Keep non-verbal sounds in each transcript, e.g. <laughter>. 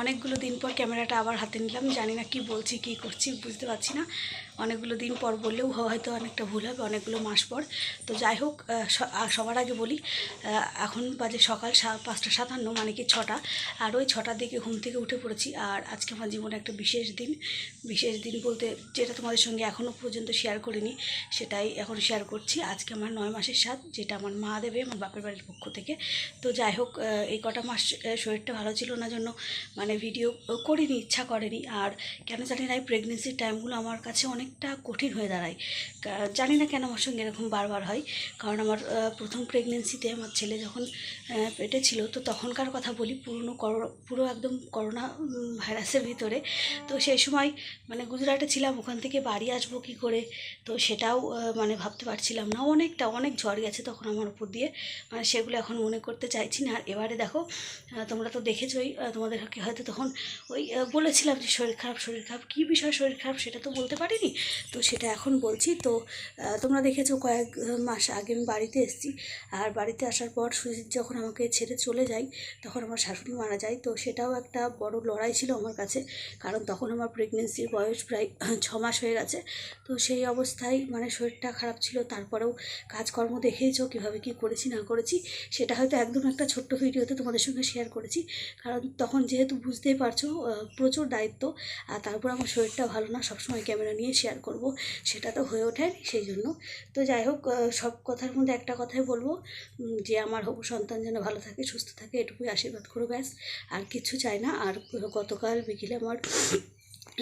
অনেকগুলো দিন পর ক্যামেরাটা আবার হাতে নিলাম। জানি না কি বলছি, কি করছি, বুঝতে পারছি না। অনেকগুলো দিন পর বললেও হয়তো অনেকটা ভুল হবে, অনেকগুলো মাস পর। তো যাই হোক সবার আগে বলি এখন বাজে সকাল পাঁচটা সাতান্ন মানে কি ছটা। আর ওই ছটার দিকে ঘুম থেকে উঠে পড়েছি। আর আজকে আমার জীবনে একটা বিশেষ দিন। বিশেষ দিন বলতে যেটা তোমাদের সঙ্গে এখনও পর্যন্ত শেয়ার করিনি, সেটাই এখন শেয়ার করছি। আজকে আমার নয় মাসের সাত যেটা আমার মা দেবে, আমার বাপের বাড়ির পক্ষ থেকে। তো যাই হোক এই কটা মাস শরীরটা ভালো ছিল না জন্য মানে ভিডিও করিনি ইচ্ছা করেনি। আর কেন জানি না এই প্রেগনেন্সির টাইমগুলো আমার কাছে অনেকটা কঠিন হয়ে দাঁড়ায়। জানি না কেন আমার সঙ্গে এরকম বারবার হয়। কারণ আমার প্রথম প্রেগনেন্সিতে আমার ছেলে যখন পেটে ছিল তো তখনকার কথা বলি পুরনো পুরো একদম করোনা ভাইরাসের ভিতরে। তো সেই সময় মানে গুজরাটে ছিলাম ওখান থেকে বাড়ি আসব কী করে? তো সেটাও মানে ভাবতে পারছিলাম না। অনেকটা অনেক ঝড় গেছে তখন আমার উপর দিয়ে। মানে সেগুলো এখন মনে করতে চাইছি না। আর এবারে দেখো তোমরা তো দেখেছোই আহ, তোমাদেরকে হয়তো তখন ওই বলেছিলাম যে শরীর খারাপ শরীর খারাপ। কী বিষয় শরীর খারাপ সেটা তো বলতে পারিনি। তো সেটা এখন বলছি। তো তোমরা দেখেছ কয়েক মাস আগে আমি বাড়িতে এসেছি। আর বাড়িতে আসার পর সুজিত যখন আমাকে ছেড়ে চলে যায়, তখন আমার শাশুড়ি মারা যায়। তো সেটাও একটা বড় লড়াই ছিল আমার কাছে। কারণ তখন আমার প্রেগনেন্সির বয়স প্রায় <clears throat> ছ মাস হয়ে গেছে। তো সেই অবস্থায় মানে শরীরটা খারাপ ছিল। তারপরেও কাজকর্ম দেখেইছো কীভাবে কী করেছি, না করেছি, সেটা হয়তো একদম একটা ছোট্ট ভিডিওতে তোমাদের সঙ্গে শেয়ার করেছি। কারণ তখন যেহেতু বুঝতেই পারছ প্রচুর দায়িত্ব। আর তারপর আমার শরীরটা ভালো না, সবসময় ক্যামেরা নিয়ে শেয়ার করব। সেটা তো হয়ে ওঠেনি সেই জন্য। তো যাই হোক সব কথার মধ্যে একটা কথাই বলব যে আমার হবু সন্তান যেন ভালো থাকে, সুস্থ থাকে, এটুকুই আশীর্বাদ করো ব্যাস। আর কিছু চাই না, আর গতকাল বিকেলে আমার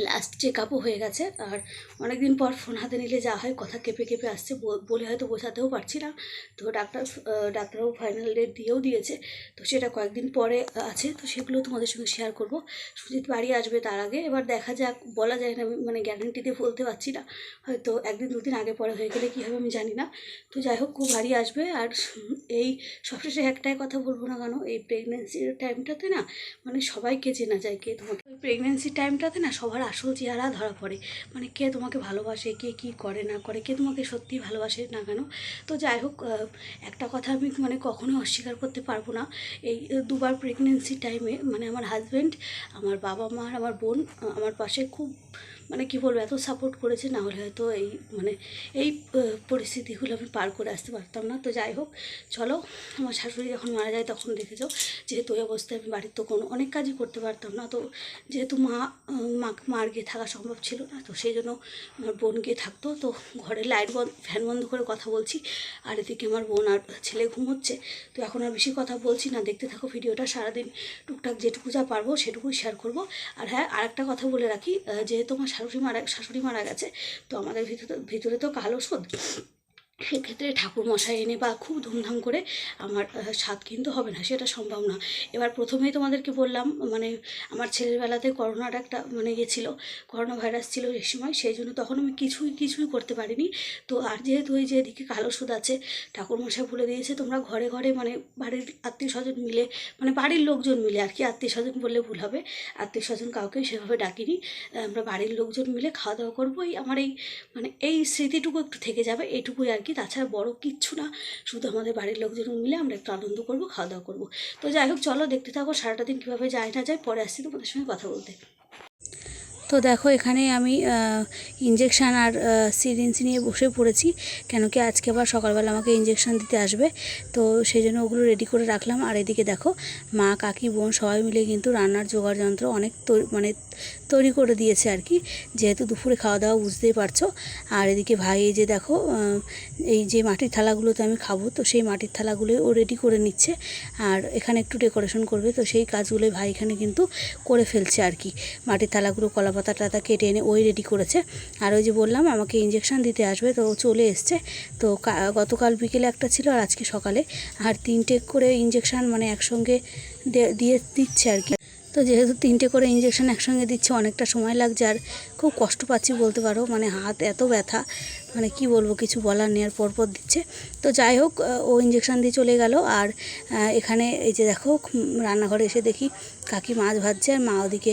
লাস্ট চেক আপও হয়ে গেছে। আর অনেক দিন পর ফোন হাতে নিলে যা হয় কথা কেঁপে কেঁপে আসছে। বলে হয়তো বোঝাতেও পারছি না। তো ডাক্তার আহ, ডাক্তারবাবু ফাইনাল ডেট দিয়েও দিয়েছে। তো সেটা কয়েকদিন পরে আছে। তো সেগুলো তোমাদের সঙ্গে শেয়ার করব। সুজিত বাড়ি আসবে তার আগে। এবার দেখা যাক বলা যায় না মানে গ্যারান্টি দিয়ে বলতে পারছি না। হয়তো একদিন দুদিন আগে পরে হয়ে গেলে কী হবে আমি জানি না। তো যাই হোক খুব বাড়ি আসবে। আর এই সবশেষে একটাই কথা বলব না কেন এই প্রেগনেন্সির টাইমটাতে না মানে সবাইকে চেনা যায় কে তোমাকে। প্রেগনেন্সির টাইমটাতে না সবার আসল চেহারা ধরা পড়ে। মানে কে তোমাকে ভালোবাসে, কে কি করে, না করে, কে তোমাকে সত্যি ভালোবাসে না কেন? তো যাই হোক একটা কথা আমি মানে কখনো অস্বীকার করতে পারব না। এই দুবার প্রেগনেন্সি টাইমে মানে আমার হাজব্যান্ড আমার বাবা মা আর আমার বোন আমার পাশে খুব মানে কি বলব এত সাপোর্ট করেছে না হলে হয়তো এই মানে এই পরিস্থিতিগুলো আমি পার করে আসতে পারতাম না। তো যাই হোক চলো আমার শাশুড়ি যখন মারা যায় তখন দেখে যাও। যেহেতু ওই অবস্থায় আমি বাড়ির তো কোনো অনেক কাজই করতে পারতাম না। তো যেহেতু মা মা মার গিয়ে থাকা সম্ভব ছিল না তো সেই জন্য আমার বোন গিয়ে থাকতো। তো ঘরে লাইট বন্ধ ফ্যান বন্ধ করে কথা বলছি আর এদিকে আমার বোন আর ছেলে ঘুমোচ্ছে। তো এখন আর বেশি কথা বলছি না দেখতে থাকো ভিডিওটা সারাদিন টুকটাক যেটুকু যা পারব সেটুকুই শেয়ার করব। আর হ্যাঁ আরেকটা কথা বলে রাখি আহ, যেহেতু আমার শাশুড়ি মারা শাশুড়ি মারা গেছে তো আমাদের ভিতরে ভিতরে তো কালো সুদ সেক্ষেত্রে ঠাকুর মশাই এনে বা খুব ধুমধাম করে আমার স্বাদ কিন্তু হবে না, সেটা সম্ভব না। এবার প্রথমেই তোমাদেরকে বললাম মানে আমার ছেলের বেলাতে করোনার একটা মানে ইয়ে ছিল, করোনা ভাইরাস ছিল এই সময়, সেই জন্য তখন আমি কিছুই কিছুই করতে পারিনি। তো আর যেহেতু ওই যে এদিকে কালো সুদ আছে ঠাকুর মশাই বলে দিয়েছে, তোমরা ঘরে ঘরে মানে বাড়ির আত্মীয় স্বজন মিলে মানে বাড়ির লোকজন মিলে আর কি আত্মীয় স্বজন বললে ভুল হবে আত্মীয় স্বজন কাউকে সেভাবে ডাকিনি। আমরা বাড়ির লোকজন মিলে খাওয়া দাওয়া করব, এই আমার এই মানে এই স্মৃতিটুকু একটু থেকে যাবে, এইটুকুই আর কি তাছাড়া বড় কিচ্ছু না, শুধু আমাদের বাড়ির লোকজন মিলে আমরা একটু আনন্দ করব, খাওয়া দাওয়া করব। তো যাই হোক, চলো দেখতে থাকো, সারাটা দিন কীভাবে যায় না যায়, পরে আসছি তোমাদের সঙ্গে কথা বলতে। তো দেখো, এখানে আমি ইঞ্জেকশান আর সিরিঞ্জ নিয়ে বসে পড়েছি। কেন কি আজকে আবার সকালবেলা আমাকে ইঞ্জেকশান দিতে আসবে। তো সেই জন্য ওগুলো রেডি করে রাখলাম। আর এদিকে দেখো, মা, কাকি, বোন সবাই মিলে কিন্তু রান্নার জোগাড় যন্ত্র অনেক মানে তৈরি করে দিয়েছে আর কি। যেহেতু দুপুরে খাওয়া দাওয়া বুঝতেই পারছ। আর এদিকে ভাই, এই যে দেখো এই যে মাটির থালাগুলোতে আমি খাব, তো সেই মাটির থালাগুলোই ও রেডি করে নিচ্ছে। আর এখানে একটু ডেকোরেশন করবে, তো সেই কাজগুলোই ভাই এখানে কিন্তু করে ফেলছে আর কি। মাটির থালাগুলো কলা পাতা টাতা কেটে এনে ওই রেডি করেছে। আর ওই যে বললাম, আমাকে ইঞ্জেকশন দিতে আসবে, তো ও চলে এসছে। তো গতকাল বিকেলে একটা ছিল আর আজকে সকালে। আর তিনটে করে ইঞ্জেকশন মানে একসঙ্গে দিয়ে দিচ্ছে আর কি। তো যেহেতু তিনটে করে ইঞ্জেকশন একসঙ্গে দিচ্ছে, অনেকটা সময় লাগছে। আর খুব কষ্ট পাচ্ছি বলতে পারো মানে হাত এত ব্যথা মানে কি বলব কিছু বলার নেওয়ার পরপর দিচ্ছে। তো যাই হোক ও ইঞ্জেকশন দিয়ে চলে গেল, আর এখানে এই যে দেখো রান্নাঘরে এসে দেখি কাকি মাছ ভাজছে, আর মা ওদিকে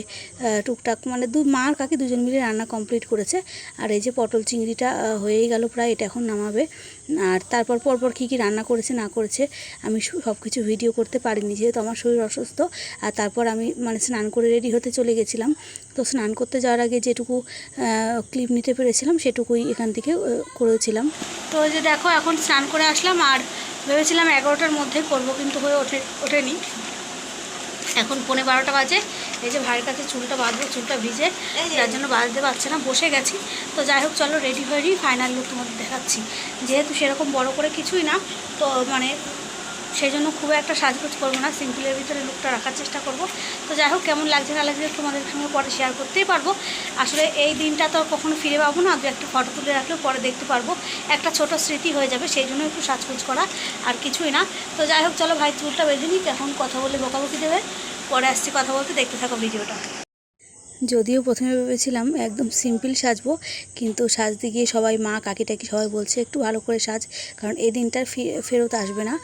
টুকটাক মানে দু, মা আর কাকি দুজন মিলে রান্না কমপ্লিট করেছে। আর এই যে পটল চিংড়িটা হয়েই গেল প্রায়, এটা এখন নামাবে। আর তারপর পরপর কী কী রান্না করেছে, না করেছে, আমি সব কিছু ভিডিও করতে পারিনি, যেহেতু আমার শরীর অসুস্থ। আর তারপর আমি মানে স্নান করে রেডি হতে চলে গেছিলাম। তো স্নান করতে যাওয়ার আগে যেটুকু ক্লিপ নিতে পেরেছিলাম সেটুকুই এখান থেকে করেছিলাম। তো যে দেখো, এখন স্নান করে আসলাম আর ভেবেছিলাম এগারোটার মধ্যে করব কিন্তু হয়ে ওঠে, ওঠেনি। এখন পৌনে বারোটা বাজে, এই যে ভাইয়ের কাছে চুলটা বাঁধবো, চুলটা ভিজে, যার জন্য বাঁধতে পারছে না, বসে গেছি। তো যাই হোক, চলো রেডি হয়ে ফাইনাল লুক তোমাদের দেখাচ্ছি। যেহেতু সেরকম বড় করে কিছুই না, তো মানে সেই জন্য খুব একটা সাজগোজ করব না, সিম্পলের ভিতরে লুকটা রাখার চেষ্টা করব। তো যাই হোক, কেমন লাগছে না লাগছে তোমাদের সঙ্গে পরে শেয়ার করতেই পারব। আসলে এই দিনটা তো আর কখনো ফিরে পাবো না, দু একটা ফটো তুলে রাখলেও পরে দেখতে পারব। একটা ছোট স্মৃতি হয়ে যাবে, সেই জন্য একটু সাজগোজ করা আর কিছুই না। তো যাই হোক, চলো ভাই চুলটা বেঁধে নিই এখন কথা বলে বকাবকি দেবে। পরে আসছি কথা বলতে, দেখতে থাকো ভিডিওটা। যদিও প্রথমে ভেবেছিলাম একদম সিম্পল সাজবো, কিন্তু সাজতে গিয়ে সবাই মা কাকি টাকি সবাই বলছে একটু ভালো করে সাজ, কারণ এই দিনটার ফেরত আসবে না।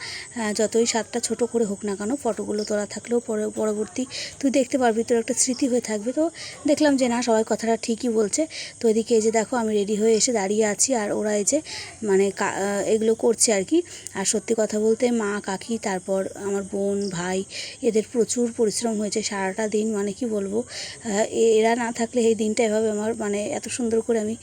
যতই সাতটা ছোট করে হোক না কেন, ফটোগুলো তোলা থাকলেও পরে, পরবর্তী তুই দেখতে পারবি তোর একটা স্মৃতি হয়ে থাকবে। তো দেখলাম যে না, সবাই কথাটা ঠিকই বলছে। তো এদিকে এই যে দেখো, আমি রেডি হয়ে এসে দাঁড়িয়ে আছি, আর ওরা এই যে মানে এগুলো করছে আর কি। আর সত্যি কথা বলতে মা, কাকি, তারপর আমার বোন, ভাই, এদের প্রচুর পরিশ্রম হয়েছে সারাটা দিন মানে কি বলব? এ- এরা না থাকলে এই দিনটা এভাবে আমার মানে এত সুন্দর করে আমি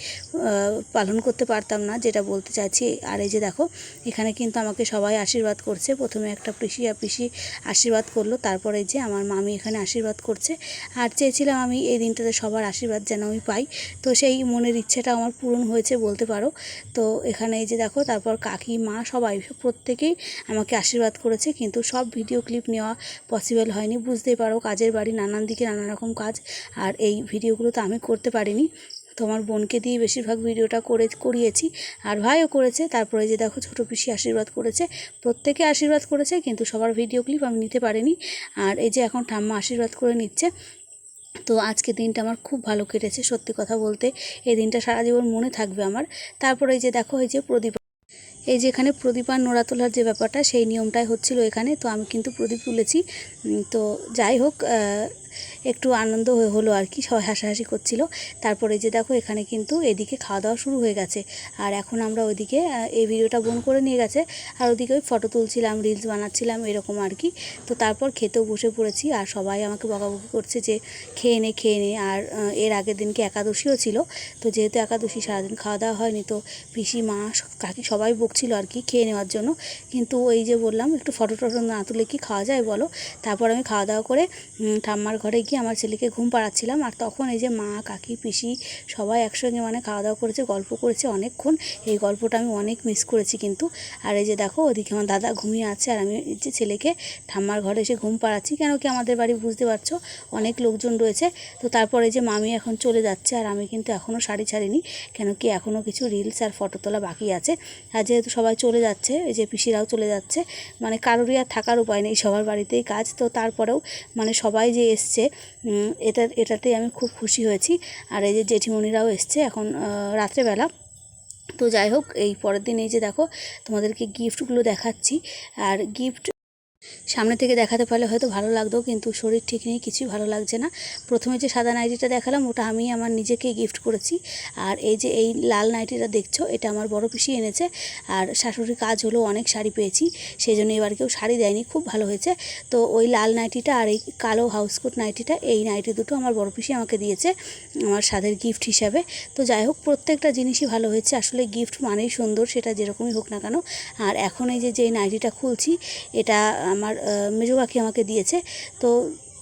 পালন করতে পারতাম না, যেটা বলতে চাইছি। আর এই যে দেখো, এখানে কিন্তু আমাকে সবাই আশীর্বাদ করছে। প্রথমে একটা পিসি, আর পিসি আশীর্বাদ করল। তারপরে যে আমার মামি এখানে আশীর্বাদ করছে। আর চেয়েছিলাম আমি এই দিনটাতে সবার আশীর্বাদ যেন আমি পাই। তো সেই মনের ইচ্ছেটা আমার পূরণ হয়েছে বলতে পারো। তো এখানে এই যে দেখো, তারপর কাকি, মা সবাই প্রত্যেকেই আমাকে আশীর্বাদ করেছে। কিন্তু সব ভিডিও ক্লিপ নেওয়া পসিবল হয়নি। বুঝতেই পারো, কাজের বাড়ি নানান দিকে নানা রকম কাজ। আর এই ভিডিওগুলো তো আমি করতে পারিনি। তোমার বোনকে দিয়ে বেশিরভাগ ভিডিওটা করে, করিয়েছি। আর ভাইও করেছে। তারপরে যে দেখো, ছোটো পিসি আশীর্বাদ করেছে। প্রত্যেকে আশীর্বাদ করেছে, কিন্তু সবার ভিডিও ক্লিপ আমি নিতে পারিনি। আর এই যে এখন ঠাম্মা আশীর্বাদ করে নিচ্ছে। তো আজকে দিনটা আমার খুব ভালো কেটেছে, সত্যি কথা বলতে। এই দিনটা সারা জীবন মনে থাকবে আমার। তারপরে এই যে দেখো, এই যে প্রদীপ এই যে এখানে প্রদীপ আর নোড়া তোলার যে ব্যাপারটা, সেই নিয়মটাই হচ্ছিল এখানে। তো আমি কিন্তু প্রদীপ তুলেছি। তো যাই হোক একটু আনন্দ হলো আর কি, সবাই হাসাহাসি করছিল। তারপরে যে দেখো, এখানে কিন্তু এদিকে খাওয়া দাওয়া শুরু হয়ে গেছে। আর এখন আমরা ওইদিকে এই ভিডিওটা বোন করে নিয়ে গেছে। আর ওদিকে ওই ফটো তুলছিলাম, রিলস বানাচ্ছিলাম, এরকম আর কি। তো তারপর খেতেও বসে পড়েছি। আর সবাই আমাকে বকাবকি করছে যে, খেয়ে নে খেয়ে নে। আর এর আগের দিনকে একাদশীও ছিল। তো যেহেতু একাদশী সারাদিন খাওয়া দাওয়া হয়নি, তো পিসি মা কাকি সবাই বকছিল আর কি খেয়ে নেওয়ার জন্য। কিন্তু ওই যে বললাম, একটু ফটো টটো না তুলে কি খাওয়া যায় বলো? তারপর আমি খাওয়া দাওয়া করে ঠাম্মার ঘরে গিয়ে আমার ছেলেকে ঘুম পাড়াচ্ছিলাম। আর তখন এই যে মা, কাকি, পিসি সবাই একসঙ্গে মানে খাওয়া দাওয়া করেছে, গল্প করেছে অনেকক্ষণ। এই গল্পটা আমি অনেক মিস করেছি কিন্তু। আর এই যে দেখো, ওদিকে আমার দাদা ঘুমিয়ে আছে আর আমি যে ছেলেকে ঠাম্মার ঘরে এসে ঘুম পাড়াচ্ছি। কেন কি আমাদের বাড়ি বুঝতে পারছ? অনেক লোকজন রয়েছে। তো তারপরে যে মামি এখন চলে যাচ্ছে আর আমি কিন্তু এখনও শাড়ি ছাড়িনি। কেন কি এখনও কিছু রিলস আর ফটো তোলা বাকি আছে। আর যেহেতু সবাই চলে যাচ্ছে, এই যে পিসিরাও চলে যাচ্ছে মানে কারোরই আর থাকার উপায় নেই, সবার বাড়িতেই কাজ। তো তারপরেও মানে সবাই যে এসছে এটা, এটাতে আমি খুব খুশি হয়েছি। আর এই যে জেঠিমণিরাও এসছে এখন রাত্রেবেলা। তো যাই হোক, এই পরের দিন এই যে দেখো, তোমাদেরকে গিফটগুলো দেখাচ্ছি। আর গিফট সামনে থেকে দেখাতে পারলে হয়তো ভালো লাগতো, কিন্তু শরীর ঠিক নেই, কিছুই ভালো লাগছে না। প্রথমে যে সাদা নাইটিটা দেখালাম, ওটা আমি আমার নিজেকে গিফট করেছি। আর এই যে এই লাল নাইটিটা দেখছ, এটা আমার বড় পিসি এনেছে, আর শাশুড়ির কাজ হলো অনেক শাড়ি পেয়েছি সেই জন্য এবার কেউ শাড়ি দেয়নি, খুব ভালো হয়েছে। তো ওই লাল নাইটিটা আর এই কালো হাউসকোট নাইটিটা, এই নাইটি দুটো আমার বড় পিসি আমাকে দিয়েছে, আমার স্বাদের গিফট হিসাবে। তো যাই হোক, প্রত্যেকটা জিনিসই ভালো হয়েছে, আসলে গিফট মানেই সুন্দর, সেটা যেরকমই হোক না কেন। আর এখন এই যে যে নাইটিটা খুলছি, এটা আমার আহ, মেজো কাকি আমাকে দিয়েছে। তো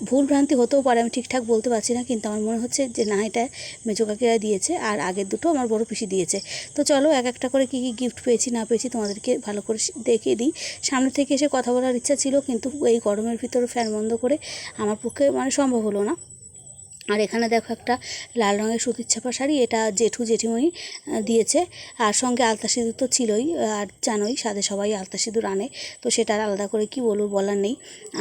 ভুল ভ্রান্তি হতেও পারে আমি ঠিকঠাক বলতে পারছি না কিন্তু আমার মনে হচ্ছে যে না এটা মেজো কাকিরা দিয়েছে আর আগের দুটো আমার বড় পিসি দিয়েছে। তো চলো এক একটা করে কী কী গিফট পেয়েছি না পেয়েছি তোমাদেরকে ভালো করে দেখিয়ে দিই। সামনে থেকে এসে কথা বলার ইচ্ছা ছিল কিন্তু এই গরমের ভিতরে ফ্যান বন্ধ করে আমার পক্ষে মানে সম্ভব হলো না। আর এখানে দেখো একটা লাল রঙের সুতির ছাপা শাড়ি, এটা জেঠু জেঠিমণি দিয়েছে। আর সঙ্গে আলতা সিঁদুর তো ছিলই, আর জানোই সাথে সবাই আলতা সিঁদুর আনে, তো সেটা আলাদা করে কি বলব বলার নেই।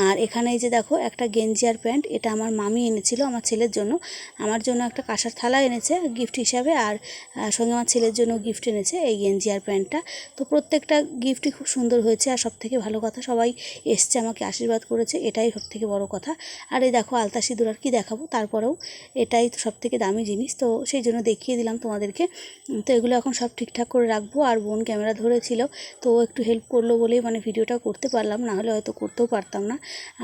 আর এখানে যে দেখো একটা গেঞ্জি আর প্যান্ট, এটা আমার মামি এনেছিল আমার ছেলের জন্য। আমার জন্য একটা কাঁসার থালা এনেছে গিফট হিসাবে, আর সঙ্গে আমার ছেলের জন্য গিফট এনেছে এই গেঞ্জি আর প্যান্টটা। তো প্রত্যেকটা গিফটই খুব সুন্দর হয়েছে, আর সব থেকে ভালো কথা সবাই এসছে আমাকে আশীর্বাদ করেছে, এটাই সব থেকে বড় কথা। আর এই দেখো আলতা সিঁদুর আর কি দেখাবো, তারপরেও এটাই তো সব থেকে দামি জিনিস। তো সেই জন্য দেখিয়ে দিলাম তোমাদেরকে। তো এগুলো এখন সব ঠিকঠাক করে রাখব। আর বোন ক্যামেরা ধরেছিল, তো একটু হেল্প করল বলেই মানে ভিডিওটা করতে পারলাম, না হলে হয়তো করতেও পারতাম না।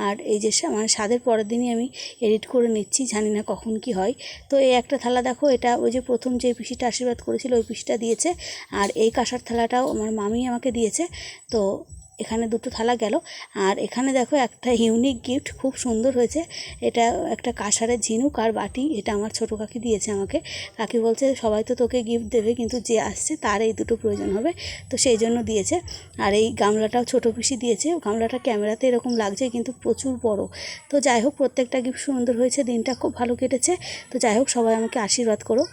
আর এই যে মানে স্বাদের পরের দিনই আমি এডিট করে নিচ্ছি, জানি না কখন কি হয়। তো এই একটা থালা দেখো, এটা ওই যে প্রথম যে পিসিটা আশীর্বাদ করেছিল, ওই পিসিটা দিয়েছে। আর এই কাঁসার থালাটাও আমার মামি আমাকে দিয়েছে। তো এখানে দুটো থালা গেল। আর এখানে দেখো একটা ইউনিক গিফট খুব সুন্দর হয়েছে। এটা একটা কাঁসারের ঝিনুক আর বাটি, এটা আমার ছোটো কাকি দিয়েছে আমাকে। কাকি বলছে, সবাই তো তোকে গিফট দেবে, কিন্তু যে আসছে তার এই দুটো প্রয়োজন হবে। তো সেই জন্য দিয়েছে। আর এই গামলাটাও ছোটো পিসি দিয়েছে। গামলাটা ক্যামেরাতে এরকম লাগছে, কিন্তু প্রচুর বড়। তো যাই হোক, প্রত্যেকটা গিফট সুন্দর হয়েছে, দিনটা খুব ভালো কেটেছে। তো যাই হোক, সবাই আমাকে আশীর্বাদ করো।